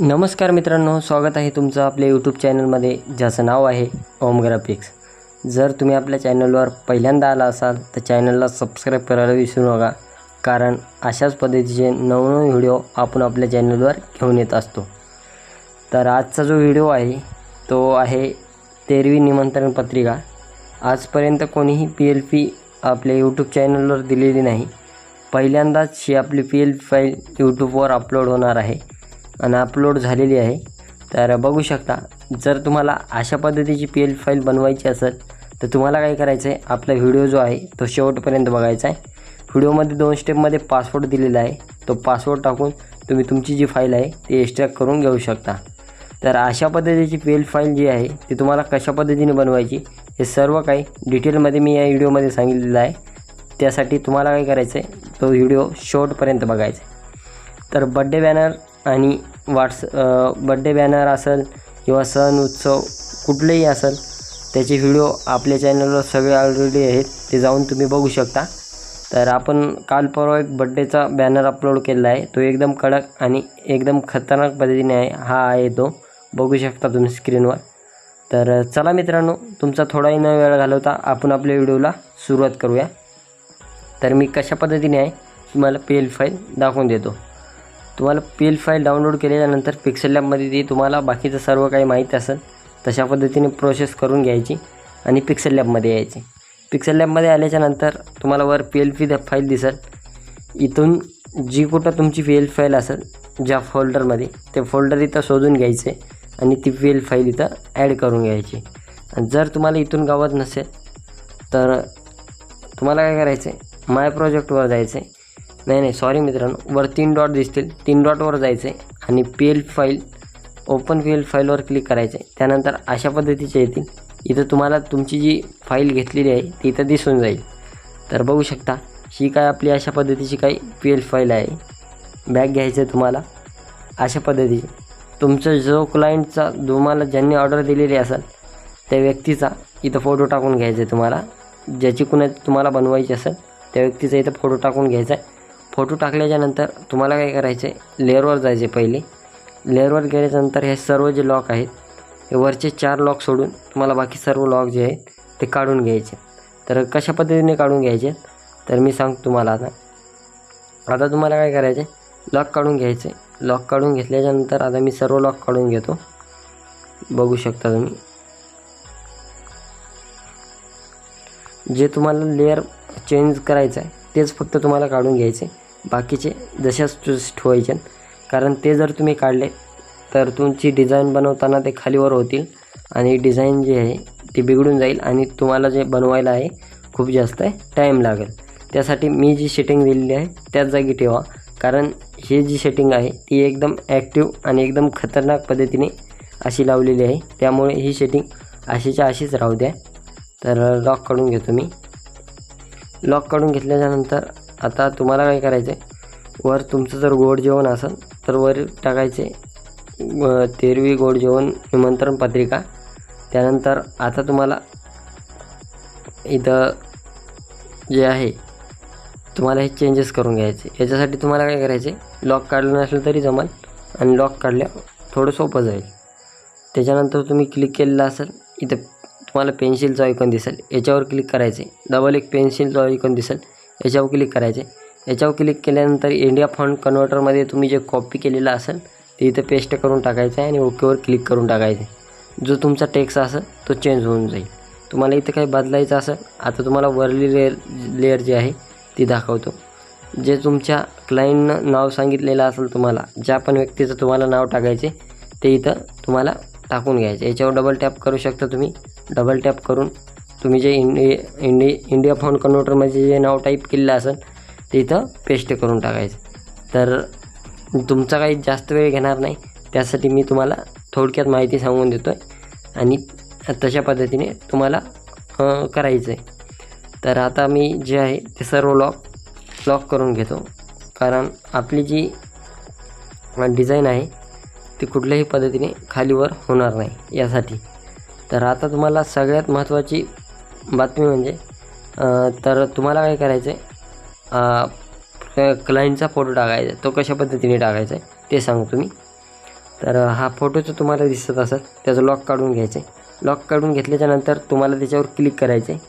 नमस्कार मित्रांनो स्वागत आहे तुमचं आपल्या यूट्यूब चॅनलमध्ये ज्याचं नाव आहे ओम ग्राफिक्स. जर तुम्ही आपल्या चॅनलवर पहिल्यांदा आला असाल तर चॅनलला सबस्क्राईब करायला विसरू नका कारण अशाच पद्धतीचे नवनवीन व्हिडिओ आपण आपल्या चॅनलवर घेऊन येत असतो. तर आजचा जो व्हिडिओ आहे तो आहे तेरवी निमंत्रण पत्रिका. आजपर्यंत कोणीही पी एल पी आपल्या यूट्यूब चॅनलवर दिलेली नाही. पहिल्यांदाच ही आपली पी एल फाईल यूट्यूबवर अपलोड होणार आहे. आणि अपलोड झालेली आहे. तर बघू शकता जर तुम्हाला अशा पद्धतीची पी एल फाईल बनवायची असेल तर तुम्हाला काय करायचं आहे आपला व्हिडिओ जो आहे तो शेवटपर्यंत बघायचा आहे व्हिडिओमध्ये दोन स्टेपमध्ये पासवर्ड दिलेला आहे. तो पासवर्ड टाकून तुम्ही तुमची जी फाईल आहे ती एक्स्ट्रॅक्ट करून घेऊ शकता. तर अशा पद्धतीची पी एल फाईल जी आहे ती तुम्हाला कशा पद्धतीने बनवायची हे सर्व काही डिटेलमध्ये मी या व्हिडिओमध्ये सांगितलेलं आहे. त्यासाठी तुम्हाला काय करायचं आहे तो व्हिडिओ शेवटपर्यंत बघायचा आहे तर बड्डे बॅनर आणि व्हॉट्स बड्डे बॅनर असेल किंवा सण उत्सव कुठलेही असेल त्याचे व्हिडिओ आपल्या चॅनलवर सगळे ऑलरेडी आहेत ते जाऊन तुम्ही बघू शकता. तर आपण काल परवा एक बड्डेचा बॅनर अपलोड केलेला आहे तो एकदम कडक आणि एकदम खतरनाक पद्धतीने आहे हा आहे तो. बघू शकता तुम्ही स्क्रीनवर तर चला मित्रांनो तुमचा थोडाही न वेळ घालवता आपण आपल्या व्हिडिओला सुरुवात करूया. तर मी कशा पद्धतीने आहे तुम्हाला पी एल फाईल दाखवून देतो. तुम्हाला पी एल फाईल डाउनलोड केल्यानंतर पिक्सेल लॅबमध्ये ती तुम्हाला बाकीचं सर्व काही माहीत असेल तशा पद्धतीने प्रोसेस करून घ्यायची आणि पिक्सेल लॅबमध्ये यायची. पिक्सेल लॅबमध्ये आल्याच्यानंतर तुम्हाला वर पी एल पी फाईल दिसेल. इथून जी कुठं तुमची पी एल फाईल असेल ज्या फोल्डरमध्ये ते फोल्डर इथं शोधून घ्यायचे आणि ती पी एल फाईल इथं ॲड करून घ्यायची. आणि जर तुम्हाला इथून गावात नसेल तर तुम्हाला काय करायचं आहे माय प्रोजेक्टवर जायचं आहे नाही नाही सॉरी मित्रांनो. वर तीन डॉट दिसतील. तीन डॉटवर जायचं आहे आणि P L file open P L फाईलवर क्लिक करायचं आहे त्यानंतर अशा पद्धतीचे येतील. इथं तुम्हाला तुमची जी फाईल घेतलेली आहे ती इथं दिसून जाईल. तर बघू शकता ही काय आपली अशा पद्धतीची काही पी एल फाईल आहे. बॅग घ्यायचं आहे तुम्हाला. अशा पद्धतीची. तुमचं जो क्लायंटचा तुम्हाला ज्यांनी ऑर्डर दिलेली असेल त्या व्यक्तीचा इथं फोटो टाकून घ्यायचा आहे तुम्हाला. ज्याची कुणा तुम्हाला बनवायची असेल त्या व्यक्तीचा इथं फोटो टाकून घ्यायचा आहे फोटो टाकल्याच्यानंतर तुम्हाला काय करायचं आहे लेअरवर जायचे पहिले. लेअरवर गेल्याच्यानंतर हे सर्व जे लॉक आहेत हे वरचे चार लॉक सोडून तुम्हाला बाकी सर्व लॉक जे आहेत ते काढून घ्यायचे. तर कशा पद्धतीने काढून घ्यायचे? तर मी सांगतो तुम्हाला आता. आता तुम्हाला काय करायचे लॉक काढून घ्यायचे लॉक काढून घेतल्याच्यानंतर आता मी सर्व लॉक काढून घेतो. बघू शकता तुम्ही. जे तुम्हाला लेअर चेंज करायचं आहे तेच फक्त तुम्हाला काढून घ्यायचे बाकीचे जशाच ठेवायचे. कारण ते जर तुम्ही काढले तर तुमची डिझाईन बनवताना ते खालीवर होतील आणि डिझाईन जी आहे ती बिघडून जाईल आणि तुम्हाला जे बनवायला आहे खूप जास्त टाईम लागेल. त्यासाठी मी जी सेटिंग दिलेली आहे त्याच जागी ठेवा. कारण ही जी सेटिंग आहे ती एकदम ॲक्टिव्ह आणि एकदम खतरनाक पद्धतीने अशी लावलेली आहे. त्यामुळे ही सेटिंग अशीच्या अशीच राहू द्या. तर लॉक काढून घेतो मी. लॉक काढून घेतल्याच्यानंतर आता तुम्हाला काय करायचं आहे वर तुमचं जर गोड जेवण असेल तर वर टाकायचे तेरवी गोड जेवण निमंत्रण पत्रिका. त्यानंतर आता तुम्हाला इथं जे आहे तुम्हाला हे चेंजेस करून घ्यायचे. याच्यासाठी तुम्हाला काय करायचे लॉक काढलं नसलं तरी जमाल आणि लॉक काढल्या थोडं सोपं जाईल. त्याच्यानंतर तुम्ही क्लिक केलेलं असेल इथं तुम्हाला पेन्सिलचा आयकॉन दिसेल. याच्यावर क्लिक करायचे डबल एक पेन्सिलचा आयकॉन दिसेल. याच्यावर क्लिक करायचे. याच्यावर क्लिक केल्यानंतर इंडिया फंड कन्व्हर्टरमध्ये तुम्ही जे कॉपी केलेलं असेल ते इथं पेस्ट करून टाकायचं आहे आणि ओकेवर क्लिक करून टाकायचे. जो तुमचा टेक्स्ट असेल तो चेंज होऊन जाईल. तुम्हाला इथं काही बदलायचं असेल आता तुम्हाला वरली लेअर लेअर जी आहे ती दाखवतो. जे तुमच्या क्लायंटनं नाव सांगितलेलं असेल तुम्हाला ज्या पण व्यक्तीचं तुम्हाला नाव टाकायचे ते इथं तुम्हाला टाकून घ्यायचे. याच्यावर डबल टॅप करू शकता तुम्ही. डबल टॅप करून तुम्ही जे इंडि इंडि इंडिया फाउंड कन्व्हर्टरमध्ये जे नाव टाईप केलेलं असेल ते इथं पेस्ट करून टाकायचं. तर तुमचा काही जास्त वेळ घेणार नाही. त्यासाठी मी तुम्हाला थोडक्यात माहिती सांगून देतो आहे आणि तशा पद्धतीने तुम्हाला करायचं आहे तर आता मी जे आहे ते सर्व लॉक लॉक करून घेतो. कारण आपली जी डिझाईन आहे ती कुठल्याही पद्धतीने खालीवर होणार नाही यासाठी. तर आता तुम्हाला सगळ्यात महत्त्वाची बातमी म्हणजे तर तुम्हाला काय करायचं आहे क्लायंटचा फोटो टाकायचा तो कशा पद्धतीने टाकायचा आहे ते सांगतो मी तर हा फोटो जो तुम्हाला दिसत असेल त्याचं लॉक काढून घ्यायचं आहे लॉक काढून घेतल्याच्यानंतर तुम्हाला त्याच्यावर क्लिक करायचं आहे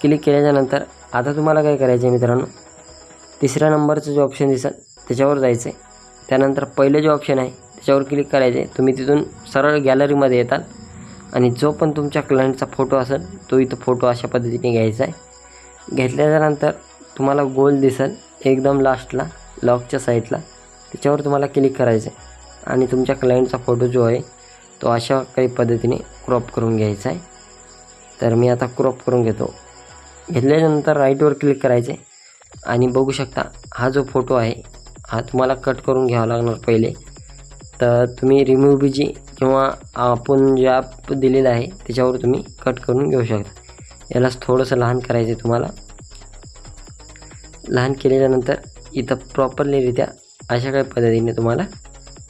क्लिक केल्याच्यानंतर आता तुम्हाला काय करायचं आहे मित्रांनो? तिसऱ्या नंबरचं जे ऑप्शन दिसत त्याच्यावर जायचं आहे त्यानंतर पहिलं जे ऑप्शन आहे त्याच्यावर क्लिक करायचे तुम्ही तिथून सरळ गॅलरीमध्ये येताल. आणि जो पण तुमच्या क्लायंटचा फोटो असेल तो इथं फोटो अशा पद्धतीने घ्यायचा आहे. घेतल्याच्यानंतर तुम्हाला गोल दिसेल एकदम लास्टला लॉकच्या साईडला त्याच्यावर तुम्हाला क्लिक करायचं आहे आणि तुमच्या क्लायंटचा फोटो जो आहे तो अशा काही पद्धतीने क्रॉप करून घ्यायचा आहे. तर मी आता क्रॉप करून घेतो. घेतल्यानंतर राईटवर क्लिक करायचे आणि बघू शकता हा जो फोटो आहे हा तुम्हाला कट करून घ्यावा लागणार पहिले. तर तुम्ही रिमूव्ह बीजी किंवा आपण जे ॲप दिलेलं आहे त्याच्यावर तुम्ही कट करून घेऊ शकता. यालाच थोडंसं लहान करायचं आहे तुम्हाला. लहान केल्याच्यानंतर इथं प्रॉपरलीरित्या अशा काही पद्धतीने तुम्हाला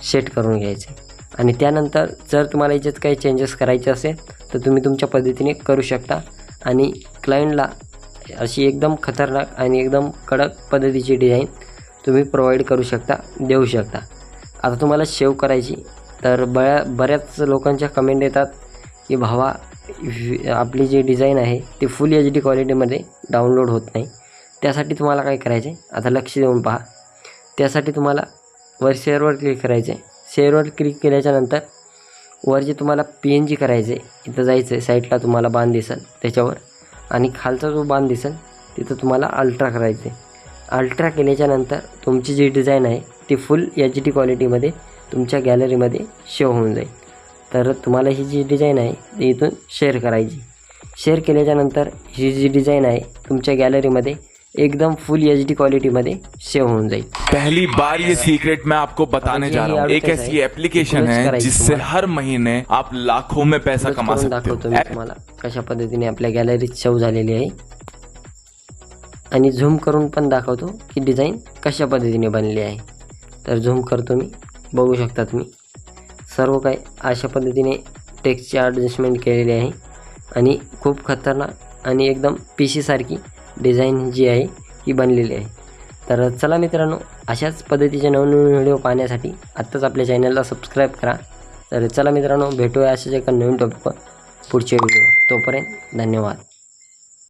सेट करून घ्यायचे आणि त्यानंतर जर तुम्हाला याच्यात काही चेंजेस करायचे असेल तर तुम्ही तुमच्या पद्धतीने करू शकता. आणि क्लायंटला अशी एकदम खतरनाक आणि एकदम कडक पद्धतीची डिझाईन तुम्ही प्रोव्हाइड करू शकता देऊ शकता. आता तुम्हाला शेव करायची. तर बऱ्या बऱ्याच लोकांच्या कमेंट येतात की भावा आपली जी डिझाईन आहे ती फुल एच डी क्वालिटीमध्ये डाउनलोड होत नाही. त्यासाठी तुम्हाला काय करायचे आता लक्ष देऊन पहा. त्यासाठी तुम्हाला वर शेअरवर क्लिक करायचे शेअरवर क्लिक केल्याच्यानंतर वर जे तुम्हाला पी एन जी करायचे इथं जायचं आहे साईडला तुम्हाला बाण दिसेल त्याच्यावर. आणि खालचा जो बाण दिसेल तिथं तुम्हाला अल्ट्रा करायचे अल्ट्रा केल्याच्यानंतर तुमची जी डिझाईन आहे ती फुल एच डी क्वालिटीमध्ये तुमच्या गॅलरीमध्ये शेव होऊन जाईल. तर तुम्हाला ही जी डिझाईन आहे ती इथून शेअर करायची. शेअर केल्याच्यानंतर ही जी डिझाईन आहे तुमच्या गॅलरीमध्ये एकदम फुल एच डी क्वालिटीमध्ये सेव्ह होऊन जाईल. पहली बार ये सीक्रेट मैं आपको बताने जा रहा हूँ। एक ऐसी एप्लीकेशन है जिससे हर महीने आप लाखों में पैसा कमा सकते दाखवतो हो मी तुम्हाला कशा पद्धतीने आपल्या गॅलरीत सेव्ह झालेली आहे. आणि झूम करून पण दाखवतो की डिझाईन कशा पद्धतीने बनली आहे. तर झूम करतो मी. बघू शकता तुम्ही. सर्व काही अशा पद्धतीने टेक्स्टची ॲडजस्टमेंट केलेली आहे. आणि खूप खतरनाक आणि एकदम पिशीसारखी डिझाईन जी आहे ही बनलेली आहे. तर चला मित्रांनो अशाच पद्धतीचे नवनवीन व्हिडिओ पाहण्यासाठी आत्ताच आपल्या चॅनलला सबस्क्राईब करा. तर चला मित्रांनो भेटूया अशाच एका नवीन टॉपिकवर पुढच्या व्हिडिओ तोपर्यंत धन्यवाद.